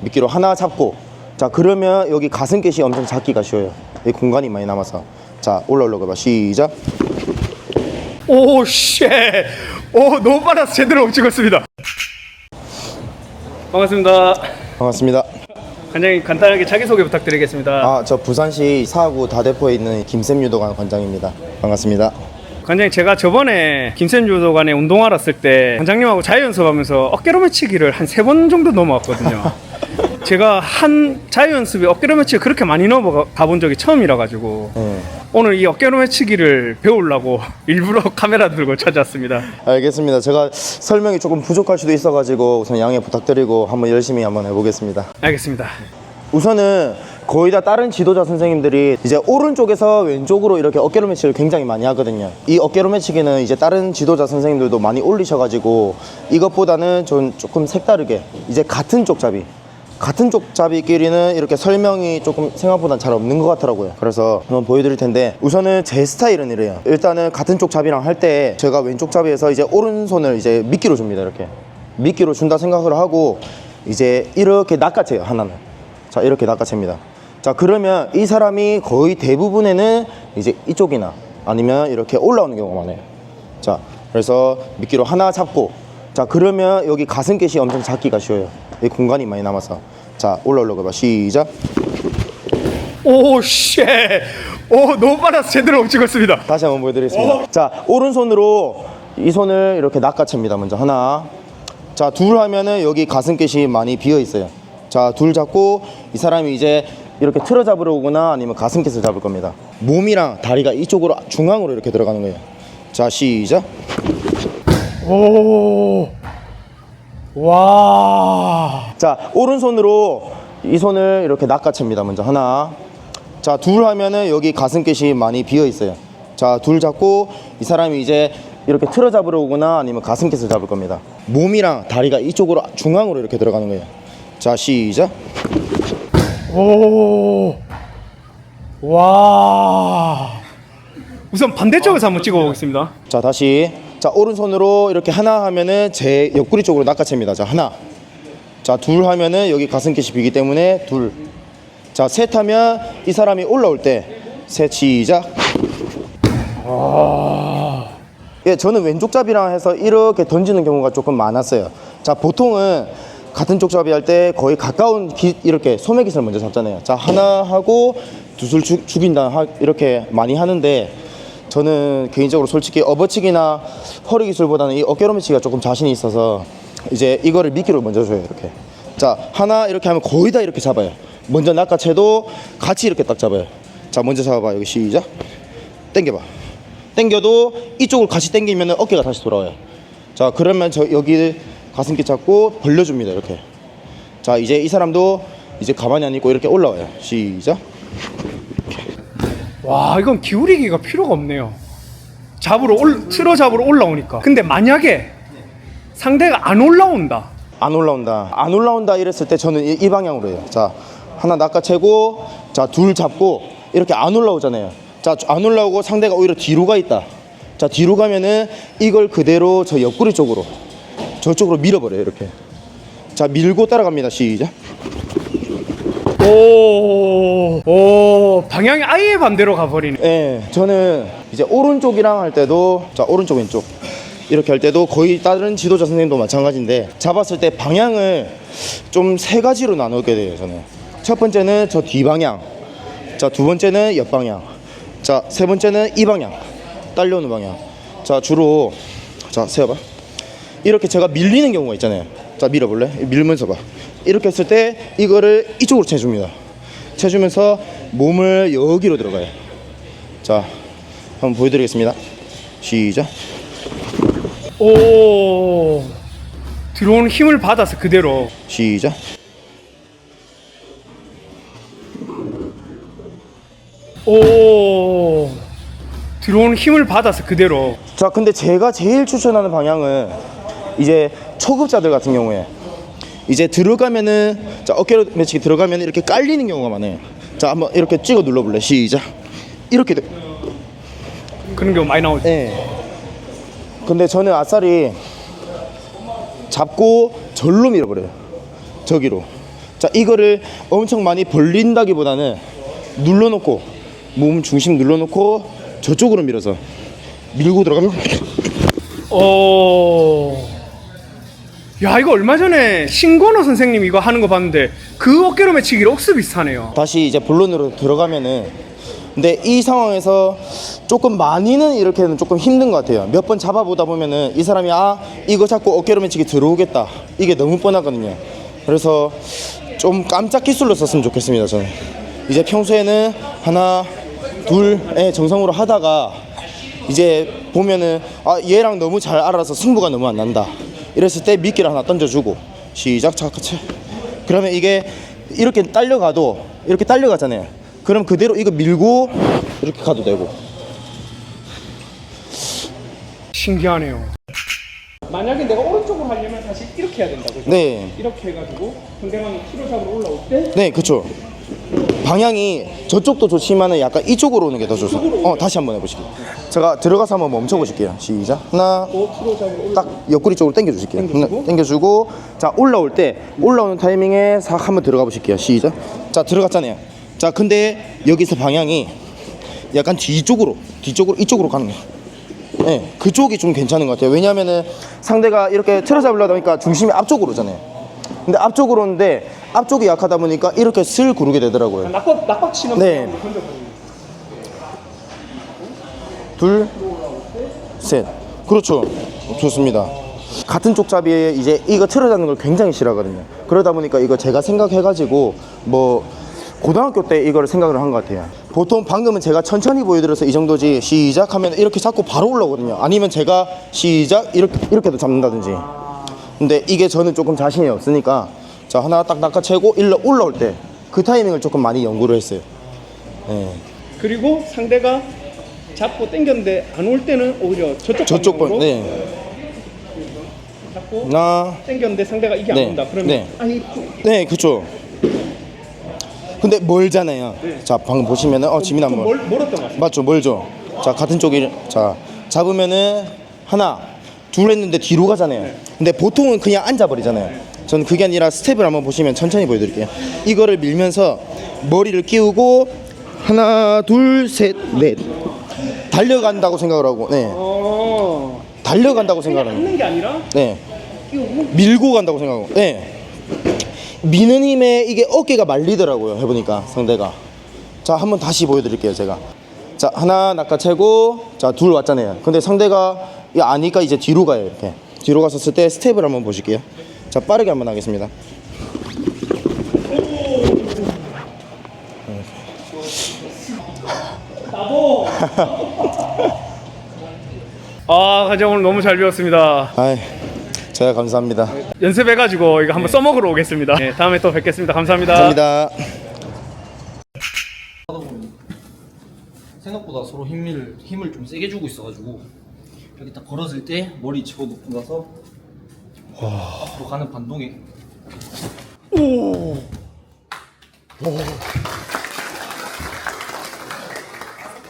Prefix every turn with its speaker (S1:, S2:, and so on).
S1: 미끼로 하나 잡고 자 그러면 여기 가슴끝이 엄청 잡기가 쉬워요 이 공간이 많이 남아서 자 올라오려고 해봐 시작
S2: 오, 쉣. 오, 너무 빨라서 제대로 못 찍었습니다. 반갑습니다.
S1: 반갑습니다
S2: 관장님 간단하게 자기소개 부탁드리겠습니다.
S1: 아 저 부산시 사구 다대포에 있는 김샘 유도관 관장입니다 반갑습니다
S2: 관장님 제가 저번에 김센 주도관에 운동하러 왔을 때 관장님하고 자유 연습하면서 어깨로 매치기를 한 세 번 정도 넘어왔거든요. 제가 한 자유 연습에 어깨로 매치기 그렇게 많이 넘어가 본 적이 처음이라 가지고
S1: 네.
S2: 오늘 이 어깨로 매치기를 배우려고 일부러 카메라 들고 찾아왔습니다.
S1: 알겠습니다 제가 설명이 조금 부족할 수도 있어가지고 우선 양해 부탁드리고 한번 열심히 한번 해보겠습니다
S2: 알겠습니다.
S1: 우선은 거의 다 다른 지도자 선생님들이 이제 오른쪽에서 왼쪽으로 이렇게 어깨로 매치를 굉장히 많이 하거든요. 이 어깨로 매치기는 이제 다른 지도자 선생님들도 많이 올리셔가지고 이것보다는 좀 조금 색다르게 이제 같은 쪽 잡이 같은 쪽 잡이끼리는 이렇게 설명이 조금 생각보다 잘 없는 것 같더라고요. 그래서 한번 보여드릴 텐데 우선은 제 스타일은 이래요. 일단은 같은 쪽 잡이랑 할 때 제가 왼쪽 잡이에서 이제 오른손을 이제 미끼로 줍니다. 이렇게 미끼로 준다 생각을 하고 이제 이렇게 낚아채요 하나는. 자 이렇게 낚아챕니다 자 그러면 이 사람이 거의 대부분에는 이제 이쪽이나 아니면 이렇게 올라오는 경우가 많아요 자 그래서 미끼로 하나 잡고 자 그러면 여기 가슴끝이 엄청 잡기가 쉬워요 이 공간이 많이 남아서 자 올라오려고 해봐. 시작.
S2: 오, 쉣. 오, 너무 빨라서 제대로 못 찍었습니다.
S1: 다시 한번 보여드리겠습니다. 자 오른손으로 이 손을 이렇게 낚아챕니다 먼저. 하나. 자 둘 하면은 여기 가슴끝이 많이 비어 있어요. 자 둘 잡고 이 사람이 이제 이렇게 틀어 잡으러 오거나 아니면 가슴끝을 잡을 겁니다. 몸이랑 다리가 이쪽으로 중앙으로 이렇게 들어가는 거예요. 자 시작.
S2: 오. 와.
S1: 자 오른손으로 이 손을 이렇게 낚아챕니다 먼저 하나 자 둘 하면은 여기 가슴끝이 많이 비어 있어요 자 둘 잡고 이 사람이 이제 이렇게 틀어 잡으러 오거나 아니면 가슴끝을 잡을 겁니다 몸이랑 다리가 이쪽으로 중앙으로 이렇게 들어가는 거예요 자 시작
S2: 오. 와. 우선 반대쪽에서 한번 찍어 보겠습니다.
S1: 자 다시 자 오른손으로 이렇게 하나 하면은 제 옆구리 쪽으로 낚아챕니다. 자 하나. 자 둘 하면은 여기 가슴끝이 비기 때문에 둘자셋 하면 이 사람이 올라올 때셋 시작. 예 저는 왼쪽 잡이랑 해서 이렇게 던지는 경우가 조금 많았어요. 자 보통은 같은 쪽 잡이 할 때 거의 가까운 기, 이렇게 소매깃을 먼저 잡잖아요. 자 하나 하고 두술 죽- 죽인다 하- 이렇게 많이 하는데 저는 개인적으로 솔직히 업어치기나 허리 기술보다는 이 어깨로 미치기가 조금 자신이 있어서 이제 이거를 미끼로 먼저 줘요 이렇게. 자 하나 이렇게 하면 거의 다 이렇게 잡아요. 먼저 낚아채도 같이 이렇게 딱 잡아요. 자 먼저 잡아봐. 여기 시작. 당겨봐. 당겨도 이쪽을 같이 당기면 어깨가 다시 돌아와요. 자 그러면 저 여기 가슴끼 잡고 벌려줍니다 이렇게. 자 이제 이 사람도 이제 가만히 안 있고 이렇게 올라와요. 시작
S2: 와, 이건 기울이기가 필요가 없네요. 잡으러 올 틀어 잡으러 올라오니까. 근데 만약에 상대가 안 올라온다.
S1: 안 올라온다. 안 올라온다 이랬을 때 저는 이, 이 방향으로 해요. 자 하나 낚아채고 자 둘 잡고 이렇게 안 올라오잖아요. 자 안 올라오고 상대가 오히려 뒤로 가 있다. 자 뒤로 가면은 이걸 그대로 저 옆구리 쪽으로 저쪽으로 밀어버려요 이렇게. 자 밀고 따라갑니다. 시작
S2: 오. 오, 방향이 아예 반대로 가 버리네.
S1: 예, 저는 이제 오른쪽이랑 할 때도 자 오른쪽 왼쪽. 이렇게 할 때도 거의 다른 지도자 선생님도 마찬가지인데 잡았을 때 방향을 좀 세 가지로 나누게 돼요 저는. 첫 번째는 저뒤 방향. 자 두 번째는 옆 방향. 자 세 번째는 이 방향. 딸려오는 방향. 자 주로 자 세워봐. 이렇게 제가 밀리는 경우가 있잖아요. 자 밀어볼래? 밀면서 봐 이렇게 했을 때 이거를 이쪽으로 채줍니다 채주면서 몸을 여기로 들어가요 자, 한번 보여드리겠습니다. 시작.
S2: 오. 들어오는 힘을 받아서 그대로.
S1: 시작.
S2: 오. 들어오는 힘을 받아서 그대로.
S1: 자, 근데 제가 제일 추천하는 방향은 이제 초급자들 같은 경우에 이제 들어가면은 자 어깨로 매치기 들어가면 이렇게 깔리는 경우가 많아요. 자, 한번 이렇게 찍어 눌러볼래? 시작. 이렇게 돼.
S2: 그런 경우 많이 나오죠.
S1: 예. 근데 저는 아싸리 잡고 절로 밀어버려요. 저기로. 자 이거를 엄청 많이 벌린다기보다는 눌러놓고 몸 중심 눌러놓고 저쪽으로 밀어서 밀고 들어가면
S2: 오. 야 이거 얼마 전에 신건호 선생님 이거 하는 거 봤는데 그 어깨로 매치기를 억수 비슷하네요.
S1: 다시 이제 본론으로 들어가면은 근데 이 상황에서 조금 많이는 이렇게는 조금 힘든 것 같아요. 몇 번 잡아보다 보면은 이 사람이 아 이거 잡고 어깨로 매치기 들어오겠다 이게 너무 뻔하거든요. 그래서 좀 깜짝 기술로 썼으면 좋겠습니다. 저는 이제 평소에는 하나 둘에 정성으로 하다가 이제 보면은 아 얘랑 너무 잘 알아서 승부가 너무 안 난다. 이랬을 때 미끼를 하나 던져주고 시작 차카치. 그러면 이게 이렇게 딸려가도 이렇게 딸려가잖아요. 그럼 그대로 이거 밀고 이렇게 가도 되고.
S2: 신기하네요. 만약에 내가 오른쪽으로 하려면 다시 이렇게 해야 된다. 그죠?
S1: 네,
S2: 이렇게 해가지고 상대방이 키로 잡으러 올라올 때
S1: 네, 그쵸. 방향이 저쪽도 좋지만은 약간 이쪽으로 오는 게 더 좋죠. 어, 다시 한번 해보실게요. 제가 들어가서 한번 멈춰 보실게요. 시작. 하나,
S2: 올라.
S1: 딱 옆구리 쪽으로 당겨 주실게요.
S2: 당겨주고.
S1: 하나, 당겨 주고 자 올라올 때 올라오는 타이밍에 싹 한번 들어가 보실게요. 시작. 자 들어갔잖아요. 자 근데 여기서 방향이 약간 뒤쪽으로 뒤쪽으로 이쪽으로 가는 거예요. 네, 그쪽이 좀 괜찮은 것 같아요. 왜냐하면은 상대가 이렇게 틀어 잡으려다 보니까 중심이 앞쪽으로 오잖아요. 근데 앞쪽으로 오는데 앞쪽이 약하다 보니까 이렇게 슬 구르게 되더라고요.
S2: 낙박 낙박 치는
S1: 네. 둘, 셋. 그렇죠. 좋습니다. 같은 쪽 잡이에 이제 이거 틀어 잡는 걸 굉장히 싫어하거든요. 그러다 보니까 이거 제가 생각해가지고 뭐 고등학교 때 이거를 생각을 한 것 같아요. 보통 방금은 제가 천천히 보여드려서 이 정도지 시작하면 이렇게 잡고 바로 올라오거든요. 아니면 제가 시작 이렇게 이렇게도 잡는다든지. 근데 이게 저는 조금 자신이 없으니까 자 하나 딱 낚아채고 일로 올라올 때 그 타이밍을 조금 많이 연구를 했어요. 네.
S2: 그리고 상대가 잡고 당겼는데 안 올 때는 오히려 저쪽
S1: 저쪽 번,
S2: 방향으로
S1: 네.
S2: 잡고
S1: 하나,
S2: 당겼는데 상대가 이게
S1: 네.
S2: 안 온다. 그러면
S1: 네.
S2: 아니
S1: 네, 그렇죠. 근데 멀잖아요. 자, 방금 보시면은 어, 지민
S2: 좀
S1: 한번
S2: 멀, 멀었던 것 같아요.
S1: 맞죠, 멀죠. 자, 같은 쪽이 자 잡으면은 하나, 둘 했는데 뒤로 가잖아요. 근데 보통은 그냥 앉아 버리잖아요. 저는 그게 아니라 스텝을 한번 보시면 천천히 보여드릴게요. 이거를 밀면서 머리를 끼우고 하나, 둘, 셋, 넷 달려간다고 생각을 하고, 네,
S2: 어.
S1: 달려간다고 생각을 합니다.
S2: 있는 게 아니라
S1: 네. 밀고 간다고 생각하고 네. 미는 힘에 이게 어깨가 말리더라고요 해보니까 상대가 자 한번 다시 보여드릴게요 제가 자 하나 낚아채고 자 둘 왔잖아요 근데 상대가 이 아니까 이제 뒤로 가요 이렇게 뒤로 갔었을 때 스텝을 한번 보실게요 자 빠르게 한번 하겠습니다
S2: 나도. 아, 가정 오늘 너무 잘 배웠습니다.
S1: 아이 제가 감사합니다
S2: 연습해가지고 이거 한번 써먹으러 오겠습니다. 네, 다음에 또 뵙겠습니다. 감사합니다.
S1: 감사합니다
S3: 생각보다 서로 힘을 힘을 좀 세게 주고 있어가지고 여기 딱 걸었을 때 머리 집어넣고 나서 앞으로 가는 반동에
S2: 오.